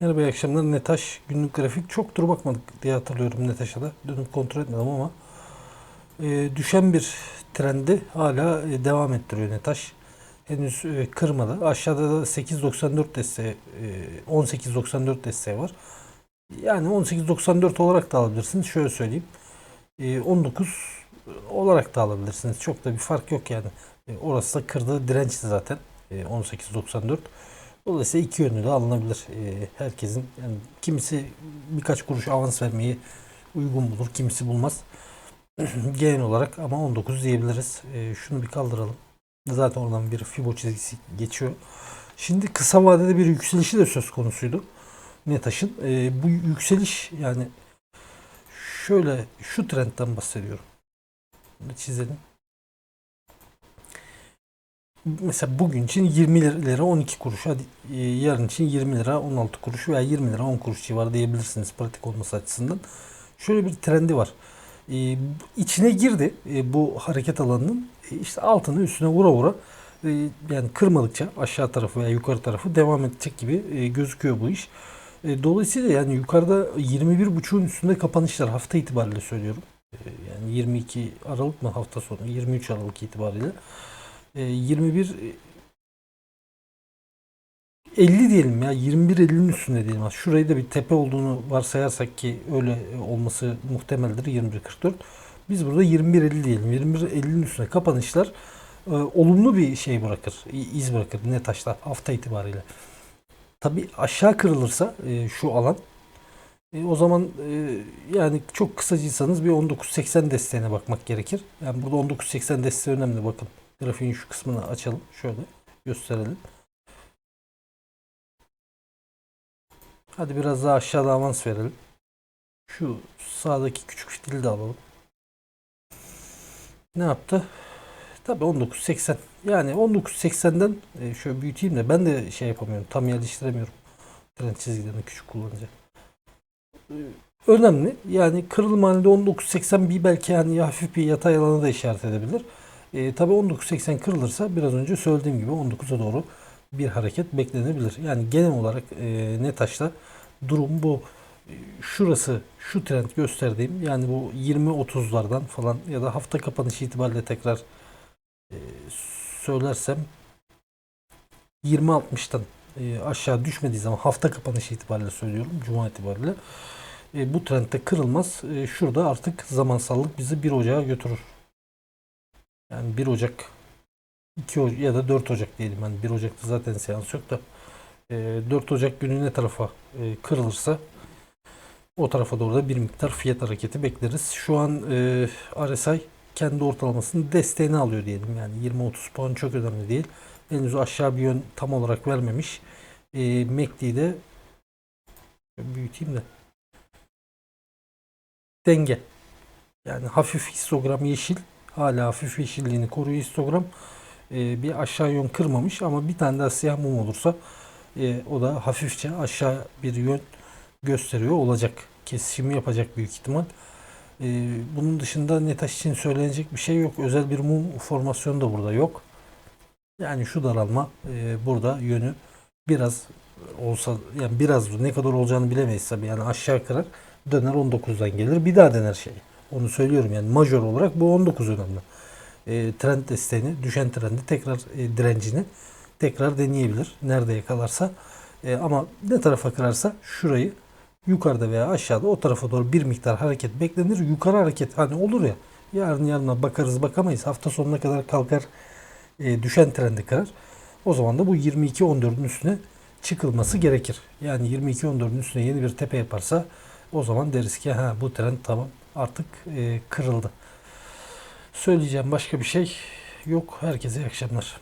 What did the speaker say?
Merhaba iyi akşamlar. Netaş günlük grafik. Çok dur bakmadık diye hatırlıyorum Netaş'a da. Dönüp kontrol etmedim ama e, düşen bir trendi hala e, devam ettiriyor Netaş. Henüz e, kırmadı. Aşağıda da 8.94 desteği, e, 18.94 desteği var. Yani 18.94 olarak da alabilirsiniz. Şöyle söyleyeyim. E, 19 olarak da alabilirsiniz. Çok da bir fark yok yani. E, orası da kırdığı dirençti zaten. E, 18.94. Dolayısıyla iki yönlü de alınabilir. Ee, herkesin yani kimisi birkaç kuruş avans vermeyi uygun bulur, kimisi bulmaz. Genel olarak ama 19 diyebiliriz. Ee, şunu bir kaldıralım. Zaten oradan bir Fibo çizgisi geçiyor. Şimdi kısa vadede bir yükselişi de söz konusuydu. Netaş'ın. Ee, bu yükseliş yani şöyle şu trendten bahsediyorum. Bunu çizelim mesela bugün için 20 lira 12 kuruş e, yarın için 20 lira 16 kuruş veya 20 lira 10 kuruş civarı diyebilirsiniz pratik olması açısından. Şöyle bir trendi var. E, içine girdi e, bu hareket alanının e, işte altını üstüne vura vura yani kırmadıkça aşağı tarafı veya yukarı tarafı devam edecek gibi gözüküyor bu iş. Dolayısıyla yani yukarıda 21.5'un üstünde kapanışlar hafta itibariyle söylüyorum. Yani 22 Aralık mı hafta sonu 23 Aralık itibariyle. 21 50 diyelim ya 21 50'nin üstünde diyelim. Şurayı da bir tepe olduğunu varsayarsak ki öyle olması muhtemeldir 21 44. Biz burada 21 50 diyelim. 21 50'nin üstüne kapanışlar e, olumlu bir şey bırakır. iz bırakır ne taşla hafta itibariyle. Tabi aşağı kırılırsa e, şu alan e, o zaman e, yani çok kısacıysanız bir 19.80 desteğine bakmak gerekir. Yani burada 19.80 desteği önemli bakın. Grafiğin şu kısmını açalım. Şöyle gösterelim. Hadi biraz daha aşağıda avans verelim. Şu sağdaki küçük fitili de alalım. Ne yaptı? Tabi 19.80. Yani 19.80'den e, şöyle büyüteyim de ben de şey yapamıyorum. Tam yerleştiremiyorum. Trend çizgilerini küçük kullanınca. Önemli. Yani kırılma halinde 19.80 bir belki yani hafif bir yatay alanı da işaret edebilir. E, tabii 19.80 kırılırsa biraz önce söylediğim gibi 19'a doğru bir hareket beklenebilir. Yani genel olarak e, Netaş'ta durum bu. E, şurası şu trend gösterdiğim yani bu 20-30'lardan falan ya da hafta kapanışı itibariyle tekrar e, söylersem 20-60'tan e, aşağı düşmediği zaman hafta kapanışı itibariyle söylüyorum. Cuma itibariyle. E, bu trendde kırılmaz. E, şurada artık zamansallık bizi 1 Ocağa götürür. Yani 1 Ocak 2 Ocak ya da 4 Ocak diyelim. Yani 1 Ocak'ta zaten seans yok da e, 4 Ocak günü ne tarafa e, kırılırsa o tarafa doğru da bir miktar fiyat hareketi bekleriz. Şu an e, RSI kendi ortalamasının desteğini alıyor diyelim. Yani 20-30 puan çok önemli değil. Henüz aşağı bir yön tam olarak vermemiş. E, MACD'de büyüteyim de denge. Yani hafif histogram yeşil Hala hafif yeşilliğini koruyor histogram. E, bir aşağı yön kırmamış ama bir tane daha siyah mum olursa e, o da hafifçe aşağı bir yön gösteriyor olacak. Kesişimi yapacak büyük ihtimal. E, bunun dışında Netaş için söylenecek bir şey yok. Özel bir mum formasyonu da burada yok. Yani şu daralma e, burada yönü biraz olsa yani biraz ne kadar olacağını bilemeyiz tabii. Yani aşağı kırar döner 19'dan gelir bir daha dener şey. Onu söylüyorum yani majör olarak bu 19 önemli. E, trend desteğini, düşen trendi tekrar e, direncini tekrar deneyebilir. Nerede yakalarsa. E, ama ne tarafa kırarsa şurayı yukarıda veya aşağıda o tarafa doğru bir miktar hareket beklenir. Yukarı hareket hani olur ya yarın yarına bakarız bakamayız. Hafta sonuna kadar kalkar e, düşen trendi kırar. O zaman da bu 22-14'ün üstüne çıkılması gerekir. Yani 22-14'ün üstüne yeni bir tepe yaparsa o zaman deriz ki ha bu trend tamam artık e, kırıldı. Söyleyeceğim başka bir şey yok. Herkese iyi akşamlar.